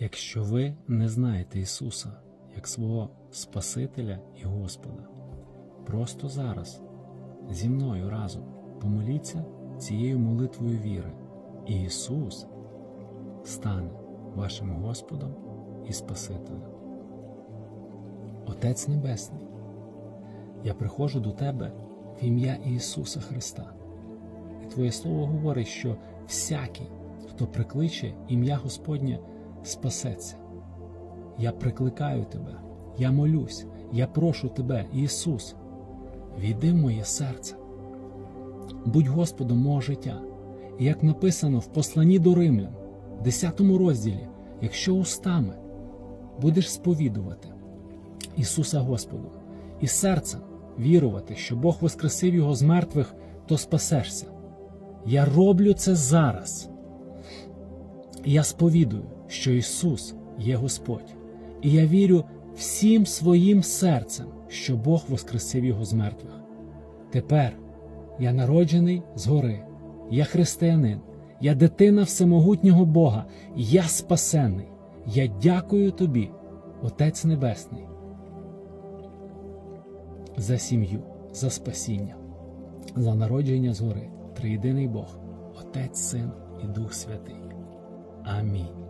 Якщо ви не знаєте Ісуса як свого Спасителя і Господа, просто зараз зі мною разом помоліться цією молитвою віри, і Ісус стане вашим Господом і Спасителем. Отець Небесний, я приходжу до Тебе в ім'я Ісуса Христа. І Твоє Слово говорить, що всякий, хто прикличе ім'я Господнє, спасеться. Я прикликаю Тебе, я молюсь, я прошу Тебе, Ісус, війди в моє серце. Будь Господом мого життя. І як написано в посланні до Римлян, 10 розділі, якщо устами будеш сповідувати Ісуса Господу і серцем вірувати, що Бог воскресив Його з мертвих, то спасешся. Я роблю це зараз. Я сповідую, що Ісус є Господь, і я вірю всім своїм серцем, що Бог воскресив Його з мертвих. Тепер я народжений згори, я християнин, я дитина всемогутнього Бога, я спасенний. Я дякую тобі, Отець Небесний, за сім'ю, за спасіння, за народження згори, триєдиний Бог, Отець, Син і Дух Святий. Амінь.